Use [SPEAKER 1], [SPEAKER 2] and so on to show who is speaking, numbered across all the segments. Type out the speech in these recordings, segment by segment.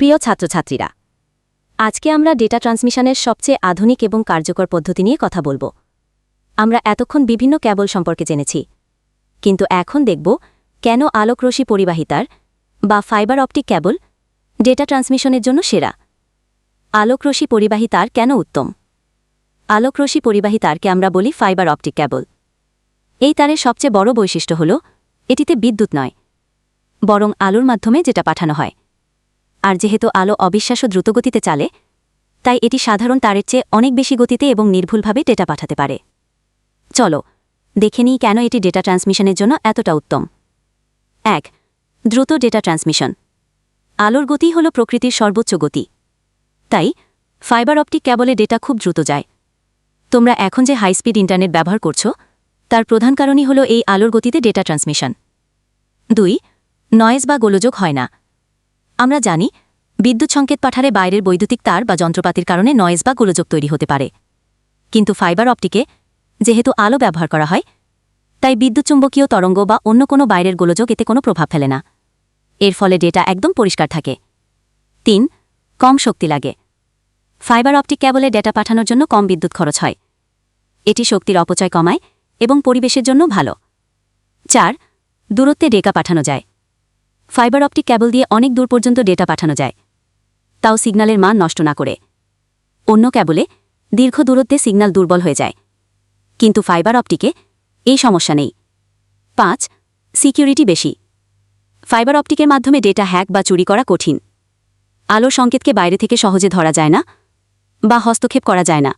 [SPEAKER 1] প্রিয় ছাত্রছাত্রীরা, আজকে আমরা ডেটা ট্রান্সমিশনের সবচেয়ে আধুনিক এবং কার্যকর পদ্ধতি নিয়ে কথা বলব। আমরা এতক্ষণ বিভিন্ন ক্যাবল সম্পর্কে জেনেছি, কিন্তু এখন দেখব কেন আলোকরশ্মি পরিবাহিতার বা ফাইবার অপটিক ক্যাবল ডেটা ট্রান্সমিশনের জন্য সেরা। আলোকরশ্মি পরিবাহী তার কেন উত্তম? আলোকরশ্মি পরিবাহী তারকে আমরা বলি ফাইবার অপটিক ক্যাবল। এই তারের সবচেয়ে বড় বৈশিষ্ট্য হল, এটিতে বিদ্যুৎ নয়, বরং আলোর মাধ্যমে যেটা পাঠানো হয়। আর যেহেতু আলো অবিশ্বাস্য দ্রুতগতিতে চালে, তাই এটি সাধারণ তারের চেয়ে অনেক বেশি গতিতে এবং নির্ভুলভাবে ডেটা পাঠাতে পারে। চলো, দেখে নিই কেন এটি ডেটা ট্রান্সমিশনের জন্য এতটা উত্তম। এক, দ্রুত ডেটা ট্রান্সমিশন। আলোর গতি হল প্রকৃতির সর্বোচ্চ গতি। তাই, ফাইবার অপটিক ক্যাবলে ডেটা খুব দ্রুত যায়। তোমরা এখন যে হাই হাইস্পিড ইন্টারনেট ব্যবহার করছ, তার প্রধান কারণই হল এই আলোর গতিতে ডেটা ট্রান্সমিশন। দুই, নয়েজ বা গোলযোগ হয় না। আমরা জানি, বিদ্যুৎ সংকেত পাঠারে বাইরের বৈদ্যুতিক তার বা যন্ত্রপাতির কারণে নয়েজ বা গোলযোগ তৈরি হতে পারে। কিন্তু ফাইবার অপটিকে যেহেতু আলো ব্যবহার করা হয়, তাই বিদ্যুৎচুম্বকীয় তরঙ্গ বা অন্য কোনো বাইরের গোলযোগ এতে কোনো প্রভাব ফেলে না। এর ফলে ডেটা একদম পরিষ্কার থাকে। তিন, কম শক্তি লাগে। ফাইবার অপটিক ক্যাবলে ডেটা পাঠানোর জন্য কম বিদ্যুৎ খরচ হয়। এটি শক্তির অপচয় কমায় এবং পরিবেশের জন্য ভালো। চার, দূরত্বে ডেটা পাঠানো যায়। ফাইবার অপটিক ক্যাবল দিয়ে অনেক দূর পর্যন্ত ডেটা পাঠানো যায়। তাও সিগন্যালের মান নষ্ট না করে। অন্য ক্যাবলে দীর্ঘ দূরত্বে সিগন্যাল দুর্বল হয়ে যায়। কিন্তু ফাইবার অপটিকে এই সমস্যা নেই। পাঁচ, সিকিউরিটি বেশি। ফাইবার অপটিকের মাধ্যমে ডেটা হ্যাক বা চুরি করা কঠিন। আলোর সংকেতকে বাইরে থেকে সহজে ধরা যায় না বা হস্তক্ষেপ করা যায় না,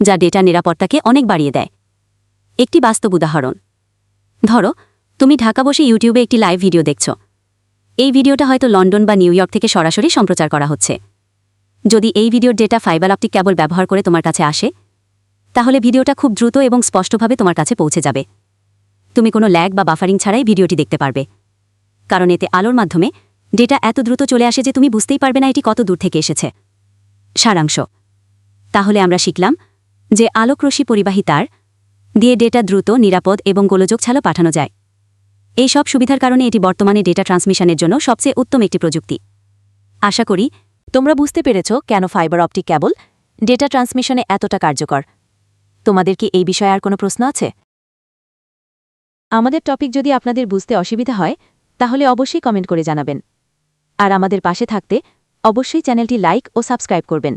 [SPEAKER 1] যা ডেটা নিরাপত্তাকে অনেক বাড়িয়ে দেয়। একটি বাস্তব উদাহরণ। ধরো, তুমি ঢাকা বসে ইউটিউবে একটি লাইভ ভিডিও দেখছ। এই ভিডিওটা হয়তো লন্ডন বা নিউ ইয়র্ক থেকে সরাসরি সম্প্রচার করা হচ্ছে। যদি এই ভিডিওর ডেটা ফাইবার অপটিক কেবল ব্যবহার করে তোমার কাছে আসে, তাহলে ভিডিওটা খুব দ্রুত এবং স্পষ্টভাবে তোমার কাছে পৌঁছে যাবে। তুমি কোনো ল্যাগ বা বাফারিং ছাড়াই ভিডিওটি দেখতে পারবে। কারণ এতে আলোর মাধ্যমে ডেটা এত দ্রুত চলে আসে যে তুমি বুঝতেই পারবে না এটি কত দূর থেকে এসেছে। সারাংশ। তাহলে আমরা শিখলাম যে আলোকরশ্মি পরিবাহী তার দিয়ে ডেটা দ্রুত, নিরাপদ এবং গোলযোগ ছাড়া পাঠানো যায়। এই সব সুবিধার কারণে এটি বর্তমানে ডেটা ট্রান্সমিশনের জন্য সবচেয়ে উত্তম একটি প্রযুক্তি। আশা করি তোমরা বুঝতে পেরেছ কেন ফাইবার অপটিক ক্যাবল ডেটা ট্রান্সমিশনে এতটা কার্যকর। তোমাদের কি এই বিষয়ে আর কোনো প্রশ্ন আছে? আমাদের টপিক যদি আপনাদের বুঝতে অসুবিধা হয়, তাহলে অবশ্যই কমেন্ট করে জানাবেন। আর আমাদের পাশে থাকতে অবশ্যই চ্যানেলটি লাইক ও সাবস্ক্রাইব করবেন।